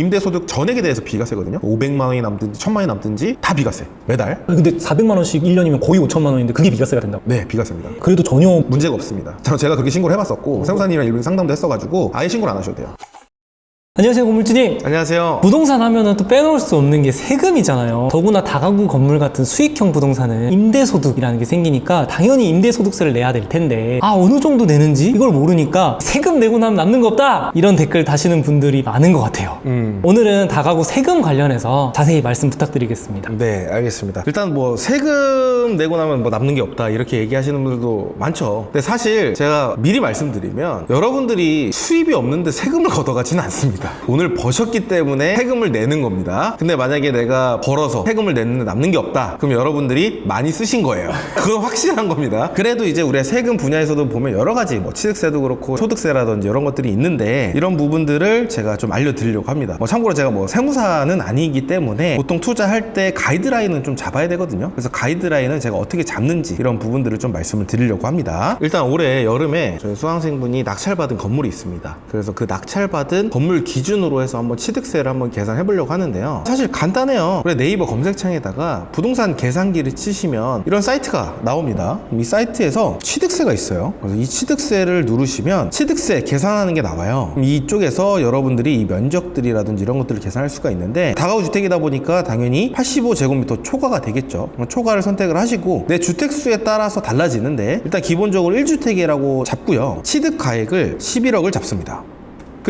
임대소득 전액에 대해서 비과세거든요. 500만 원이 남든지 1000만 원이 남든지 다 비과세. 매달. 근데 400만 원씩 1년이면 거의 5천만 원인데 그게 비과세가 된다고? 네, 비과세입니다. 그래도 전혀 문제가 없습니다. 저- 제가 그렇게 신고를 해봤었고 세무사님이랑 일부 상담도 했어가지고 아예 신고를 안 하셔도 돼요. 안녕하세요 고물주님 안녕하세요. 부동산 하면은 또 빼놓을 수 없는 게 세금이잖아요. 더구나 다가구 건물 같은 수익형 부동산은 임대소득이라는 게 생기니까 당연히 임대소득세를 내야 될 텐데 아 어느 정도 내는지 이걸 모르니까 세금 내고 나면 남는 거 없다 이런 댓글 다시는 분들이 많은 것 같아요. 음. 오늘은 다가구 세금 관련해서 자세히 말씀 부탁드리겠습니다. 네, 알겠습니다. 일단 뭐 세금 내고 나면 뭐 남는 게 없다 이렇게 얘기하시는 분들도 많죠. 근데 사실 제가 미리 말씀드리면 여러분들이 수입이 없는데 세금을 걷어가지는 않습니다. 돈을 버셨기 때문에 세금을 내는 겁니다. 근데 만약에 내가 벌어서 세금을 내는데 남는 게 없다. 그럼 여러분들이 많이 쓰신 거예요. 그건 확실한 겁니다. 그래도 이제 우리가 세금 분야에서도 보면 여러 가지 뭐 취득세도 그렇고 소득세라든지 이런 것들이 있는데 이런 부분들을 제가 좀 알려드리려고 합니다. 뭐 참고로 제가 뭐 세무사는 아니기 때문에 보통 투자할 때 가이드라인은 좀 잡아야 되거든요. 그래서 가이드라인은 제가 어떻게 잡는지 이런 부분들을 좀 말씀을 드리려고 합니다. 일단 올해 여름에 저희 수강생분이 낙찰받은 건물이 있습니다. 그래서 그 낙찰받은 건물 기준으로 해서 한번 취득세를 한번 계산해 보려고 하는데요. 사실 간단해요. 그래 네이버 검색창에다가 부동산 계산기를 치시면 이런 사이트가 나옵니다. 이 사이트에서 취득세가 있어요. 그래서 이 취득세를 누르시면 취득세 계산하는 게 나와요. 이쪽에서 여러분들이 이 면적들이라든지 이런 것들을 계산할 수가 있는데 다가구 주택이다 보니까 당연히 85제곱미터 초과가 되겠죠. 초과를 선택을 하시고 내 주택 수에 따라서 달라지는데 일단 기본적으로 1주택이라고 잡고요. 취득 가액을 11억을 잡습니다.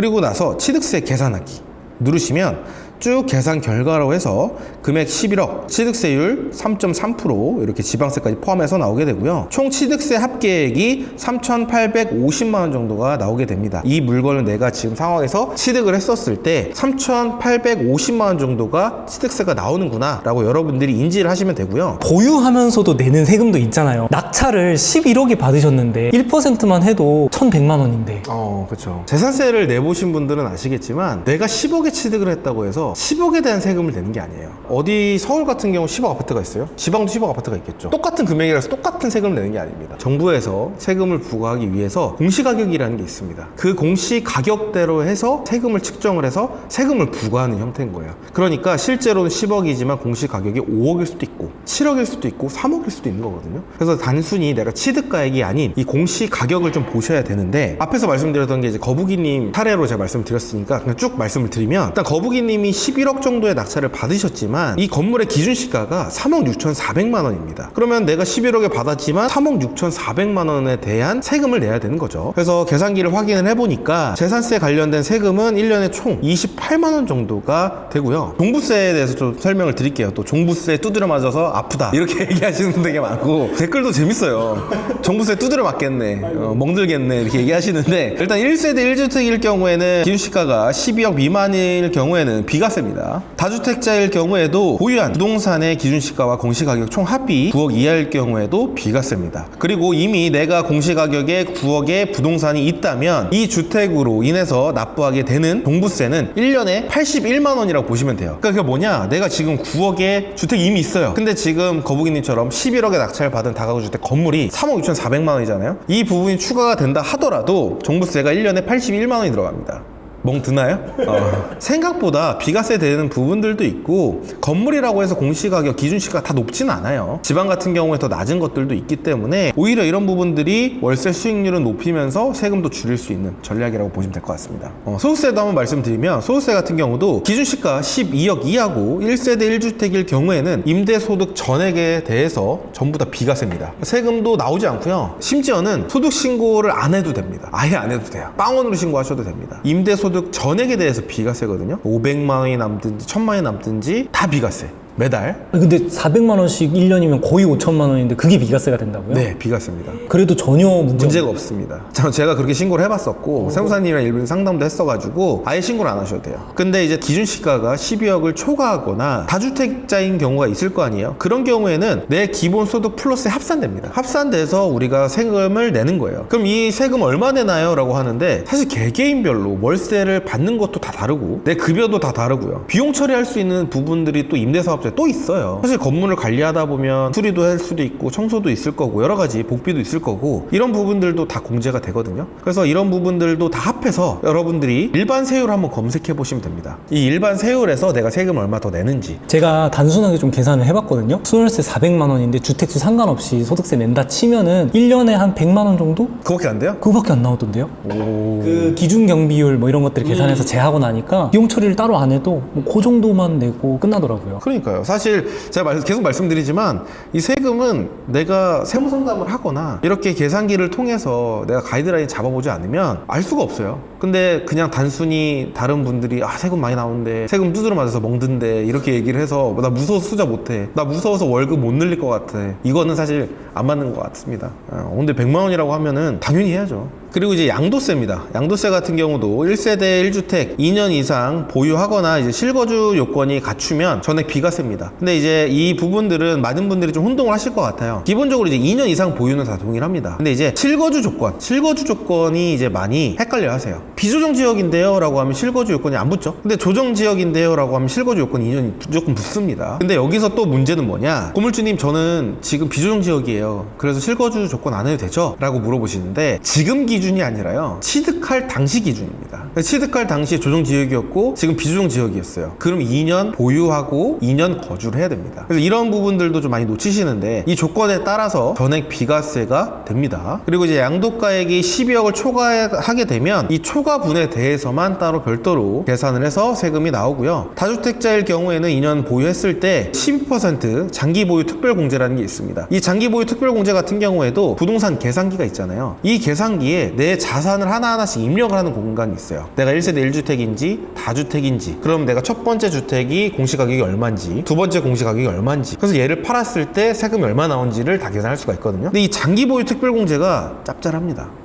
그리고 나서 취득세 계산하기 누르시면 쭉 계산 결과로 해서 금액 11억, 취득세율 3.3% 이렇게 지방세까지 포함해서 나오게 되고요. 총 취득세 합계액이 3,850만 원 정도가 나오게 됩니다. 이 물건을 내가 지금 상황에서 취득을 했었을 때 3,850만 원 정도가 취득세가 나오는구나 라고 여러분들이 인지를 하시면 되고요. 보유하면서도 내는 세금도 있잖아요. 낙찰을 11억에 받으셨는데 1%만 해도 1,100만 원인데 어, 그렇죠. 재산세를 내보신 분들은 아시겠지만 내가 10억에 취득을 했다고 해서 10억에 대한 세금을 내는 게 아니에요. 어디 서울 같은 경우 10억 아파트가 있어요? 지방도 10억 아파트가 있겠죠. 똑같은 금액이라서 똑같은 세금을 내는 게 아닙니다. 정부에서 세금을 부과하기 위해서 공시가격이라는 게 있습니다. 그 공시가격대로 해서 세금을 측정을 해서 세금을 부과하는 형태인 거예요. 그러니까 실제로는 10억이지만 공시가격이 5억일 수도 있고 7억일 수도 있고 3억일 수도 있는 거거든요. 그래서 단순히 내가 취득가액이 아닌 이 공시가격을 좀 보셔야 되는데 앞에서 말씀드렸던 게 이제 거북이님 사례로 제가 말씀드렸으니까 그냥 쭉 말씀을 드리면 일단 거북이님이 11억 정도의 낙찰을 받으셨지만 이 건물의 기준 시가가 3억 6,400만 원입니다. 그러면 내가 11억에 받았지만 3억 6,400만 원에 대한 세금을 내야 되는 거죠. 그래서 계산기를 확인을 해보니까 재산세 관련된 세금은 1년에 총 28만 원 정도가 되고요. 종부세에 대해서 좀 설명을 드릴게요. 또 종부세 두드려 맞아서 아프다 이렇게 얘기하시는 분 되게 많고 댓글도 재밌어요. 종부세 두드려 맞겠네, 어, 멍들겠네 이렇게 얘기하시는데 일단 1세대 1주택일 경우에는 기준시가가 12억 미만일 경우에는 비 과세입니다. 다주택자일 경우에도 보유한 부동산의 기준시가와 공시가격 총 합이 9억 이하일 경우에도 비과세입니다. 그리고 이미 내가 공시가격에 9억의 부동산이 있다면 이 주택으로 인해서 납부하게 되는 종부세는 1년에 81만 원이라고 보시면 돼요. 그러니까 그게 뭐냐? 내가 지금 9억의 주택이 이미 있어요. 근데 지금 거북이님처럼 11억의 낙찰 받은 다가구 주택 건물이 3억 6,400만 원이잖아요. 이 부분이 추가가 된다 하더라도 종부세가 1년에 81만 원이 들어갑니다. 멍 드나요? 어. 생각보다 비과세 되는 부분들도 있고 건물이라고 해서 공시가격 기준시가 다 높지는 않아요. 지방 같은 경우에 더 낮은 것들도 있기 때문에 오히려 이런 부분들이 월세 수익률을 높이면서 세금도 줄일 수 있는 전략이라고 보시면 될 것 같습니다. 어, 소득세도 한번 말씀드리면 소득세 같은 경우도 기준시가 12억 이하고 1세대 1주택일 경우에는 임대소득 전액에 대해서 전부 다 비과세입니다. 세금도 나오지 않고요. 심지어는 소득신고를 안 해도 됩니다. 아예 안 해도 돼요. 빵원으로 신고하셔도 됩니다. 임대소득 전액에 대해서 비과세거든요. 500만 원이 남든지 1000만 원이 남든지 다 비과세 매달 근데 400만 원씩 1년이면 거의 5천만 원인데 그게 비과세가 된다고요? 네 비과세입니다 그래도 전혀 문제 문제가 없습니다. 저- 제가 그렇게 신고를 해봤었고 세무사님이랑 일부 상담도 했어가지고 아예 신고를 안 하셔도 돼요. 근데 이제 기준 시가가 12억을 초과하거나 다주택자인 경우가 있을 거 아니에요. 그런 경우에는 내 기본 소득 플러스에 합산됩니다. 합산돼서 우리가 세금을 내는 거예요. 그럼 이 세금 얼마 내나요?라고 하는데 사실 개개인별로 월세를 받는 것도 다 다르고 내 급여도 다 다르고요. 비용 처리할 수 있는 부분들이 또 임대사업자 에 아파트에 또 있어요. 사실 건물을 관리하다 보면 수리도 할 수도 있고 청소도 있을 거고 여러 가지 복비도 있을 거고 이런 부분들도 다 공제가 되거든요. 그래서 이런 부분들도 다 합해서 여러분들이 일반 세율 한번 검색해 보시면 됩니다. 이 일반 세율에서 내가 세금 얼마 더 내는지 제가 단순하게 좀 계산을 해봤거든요. 소월세 400만 원인데 주택수 상관없이 소득세 낸다 치면은 1년에 한 100만 원 정도? 그거밖에 안 돼요? 그거밖에 안 나오던데요? 오. 그 기준 경비율 뭐 이런 것들 계산해서 제하고 나니까 비용 처리를 따로 안 해도 뭐 그 정도만 내고 끝나더라고요. 그러니까요. 사실 제가 말- 계속 말씀드리지만 이 세금은 내가 세무 상담을 하거나 이렇게 계산기를 통해서 내가 가이드라인 잡아보지 않으면 알 수가 없어요. 근데 그냥 단순히 다른 분들이 아 세금 많이 나오는데 세금 두드러 맞아서 멍든데 이렇게 얘기를 해서 나 무서워서 투자 못해. 나 무서워서 월급 못 늘릴 것 같아. 이거는 사실 안 맞는 것 같습니다. 어, 근데 100만 원이라고 하면은 당연히 해야죠. 그리고 이제 양도세입니다. 양도세 같은 경우도 1세대 1주택 2년 이상 보유하거나 이제 실거주 요건이 갖추면 전액 비과세입니다. 근데 이제 이 부분들은 많은 분들이 좀 혼동을 하실 것 같아요. 기본적으로 이제 2년 이상 보유는 다 동일합니다. 근데 이제 실거주 조건, 실거주 조건이 이제 많이 헷갈려 하세요. 비조정 지역인데요 라고 하면 실거주 요건이 안 붙죠. 근데 조정 지역인데요 라고 하면 실거주 요건 2년이 무조건 붙습니다. 근데 여기서 또 문제는 뭐냐? 고물주님 저는 지금 비조정 지역이에요. 그래서 실거주 조건 안 해도 되죠? 라고 물어보시는데 지금 기 준이 아니라요. 취득할 당시 기준입니다. 취득할 당시에 조정 지역이었고 지금 비조정 지역이었어요. 그럼 2년 보유하고 2년 거주를 해야 됩니다. 그래서 이런 부분들도 좀 많이 놓치시는데 이 조건에 따라서 전액 비과세가 됩니다. 그리고 이제 양도가액이 12억을 초과하게 되면 이 초과분에 대해서만 따로 별도로 계산을 해서 세금이 나오고요. 다주택자일 경우에는 2년 보유했을 때 12% 장기 보유 특별 공제라는 게 있습니다. 이 장기 보유 특별 공제 같은 경우에도 부동산 계산기가 있잖아요. 이 계산기에 내 자산을 하나하나씩 입력을 하는 공간이 있어요. 내가 1세대 1주택인지 다주택인지 그럼 내가 첫 번째 주택이 공시가격이 얼마인지 두 번째 공시가격이 얼마인지 그래서 얘를 팔았을 때 세금이 얼마 나온지를 다 계산할 수가 있거든요. 근데 이 장기 보유 특별 공제가 짭짤합니다.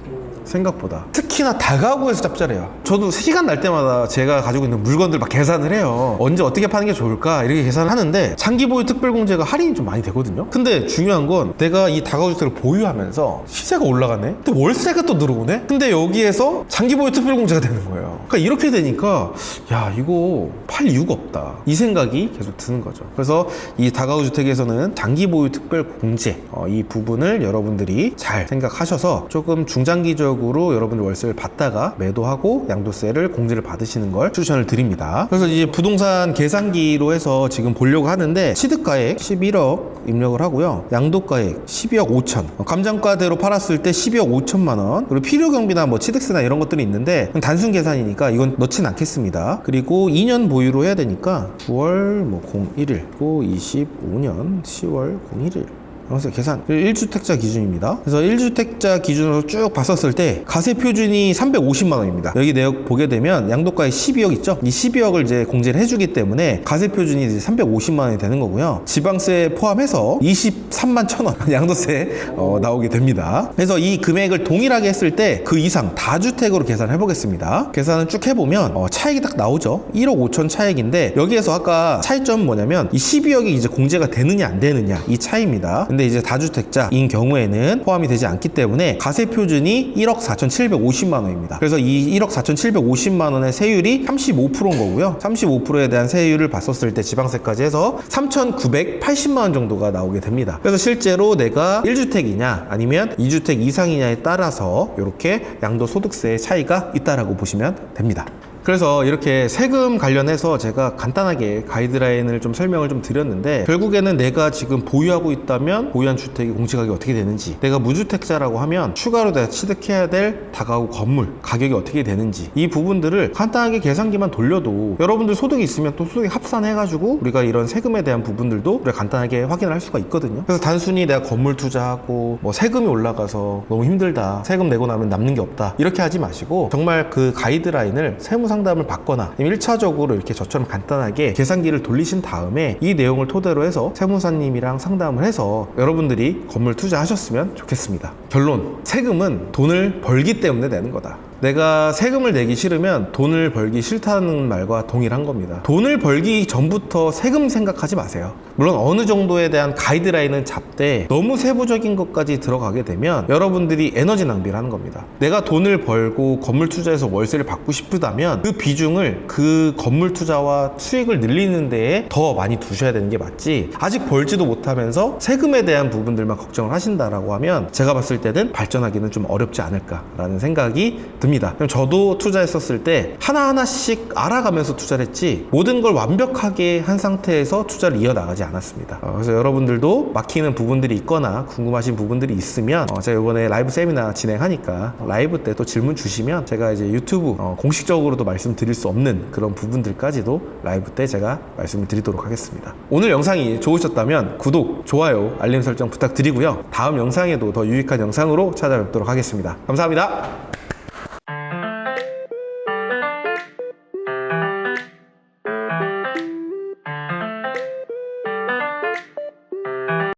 생각보다. 특히나 다가구에서 짭짤해요. 저도 시간 날 때마다 제가 가지고 있는 물건들 막 계산을 해요. 언제 어떻게 파는 게 좋을까? 이렇게 계산을 하는데 장기 보유 특별공제가 할인이 좀 많이 되거든요. 근데 중요한 건 내가 이 다가구 주택을 보유하면서 시세가 올라가네? 근데 월세가 또 들어오네? 근데 여기에서 장기 보유 특별공제가 되는 거예요. 그러니까 이렇게 되니까 야 이거 팔 이유가 없다. 이 생각이 계속 드는 거죠. 그래서 이 다가구 주택에서는 장기 보유 특별공제 어, 이 부분을 여러분들이 잘 생각하셔서 조금 중장기적 으로 여러분들 월세를 받다가 매도하고 양도세를 공제를 받으시는 걸 추천을 드립니다. 그래서 이제 부동산 계산기로 해서 지금 보려고 하는데 취득가액 11억 입력을 하고요. 양도가액 12억 5천. 어, 감정가대로 팔았을 때 12억 5천만 원. 그리고 필요 경비나 뭐 취득세나 이런 것들이 있는데 단순 계산이니까 이건 넣진 않겠습니다. 그리고 2년 보유로 해야 되니까 9월 뭐 01일, 그리고 25년 10월 01일. 그래서 계산 1주택자 기준입니다. 그래서 1주택자 기준으로 쭉 봤었을 때 가세 표준이 350만 원입니다. 여기 내역 보게 되면 양도가에 12억 있죠? 이 12억을 이제 공제를 해주기 때문에 가세 표준이 이제 350만 원이 되는 거고요. 지방세 포함해서 23만 천 원 양도세 어, 나오게 됩니다. 그래서 이 금액을 동일하게 했을 때 그 이상 다주택으로 계산해 보겠습니다. 계산을 쭉 해보면 어, 차익이 딱 나오죠. 1억 5천 차익인데 여기에서 아까 차이점은 뭐냐면 이 12억이 이제 공제가 되느냐 안 되느냐 이 차이입니다. 근데 이제 다주택자인 경우에는 포함이 되지 않기 때문에 가세 표준이 1억 4,750만 원입니다. 그래서 이 1억 4,750만 원의 세율이 35%인 거고요. 35%에 대한 세율을 봤었을 때 지방세까지 해서 3,980만 원 정도가 나오게 됩니다. 그래서 실제로 내가 1주택이냐 아니면 2주택 이상이냐에 따라서 이렇게 양도소득세의 차이가 있다라고 보시면 됩니다. 그래서 이렇게 세금 관련해서 제가 간단하게 가이드라인을 좀 설명을 좀 드렸는데 결국에는 내가 지금 보유하고 있다면 보유한 주택의 공시가격이 어떻게 되는지 내가 무주택자라고 하면 추가로 내가 취득해야 될 다가구 건물 가격이 어떻게 되는지 이 부분들을 간단하게 계산기만 돌려도 여러분들 소득이 있으면 또 소득이 합산해가지고 우리가 이런 세금에 대한 부분들도 우리가 간단하게 확인을 할 수가 있거든요. 그래서 단순히 내가 건물 투자하고 뭐 세금이 올라가서 너무 힘들다 세금 내고 나면 남는 게 없다 이렇게 하지 마시고 정말 그 가이드라인을 세무 상담을 받거나 1차적으로 이렇게 저처럼 간단하게 계산기를 돌리신 다음에 이 내용을 토대로 해서 세무사님이랑 상담을 해서 여러분들이 건물 투자하셨으면 좋겠습니다. 결론 세금은 돈을 벌기 때문에 내는 거다. 내가 세금을 내기 싫으면 돈을 벌기 싫다는 말과 동일한 겁니다. 돈을 벌기 전부터 세금 생각하지 마세요. 물론 어느 정도에 대한 가이드라인은 잡되 너무 세부적인 것까지 들어가게 되면 여러분들이 에너지 낭비를 하는 겁니다. 내가 돈을 벌고 건물 투자해서 월세를 받고 싶다면 그 비중을 그 건물 투자와 수익을 늘리는 데에 더 많이 두셔야 되는 게 맞지. 아직 벌지도 못하면서 세금에 대한 부분들만 걱정을 하신다라고 하면 제가 봤을 때는 발전하기는 좀 어렵지 않을까라는 생각이 듭니다. 그럼 저도 투자했었을 때 하나하나씩 알아가면서 투자를 했지 모든 걸 완벽하게 한 상태에서 투자를 이어나가지 않았습니다. 어, 그래서 여러분들도 막히는 부분들이 있거나 궁금하신 부분들이 있으면 어, 제가 이번에 라이브 세미나 진행하니까 라이브 때 또 질문 주시면 제가 이제 유튜브 어, 공식적으로도 말씀드릴 수 없는 그런 부분들까지도 라이브 때 제가 말씀을 드리도록 하겠습니다. 오늘 영상이 좋으셨다면 구독, 좋아요, 알림 설정 부탁드리고요. 다음 영상에도 더 유익한 영상으로 찾아뵙도록 하겠습니다. 감사합니다.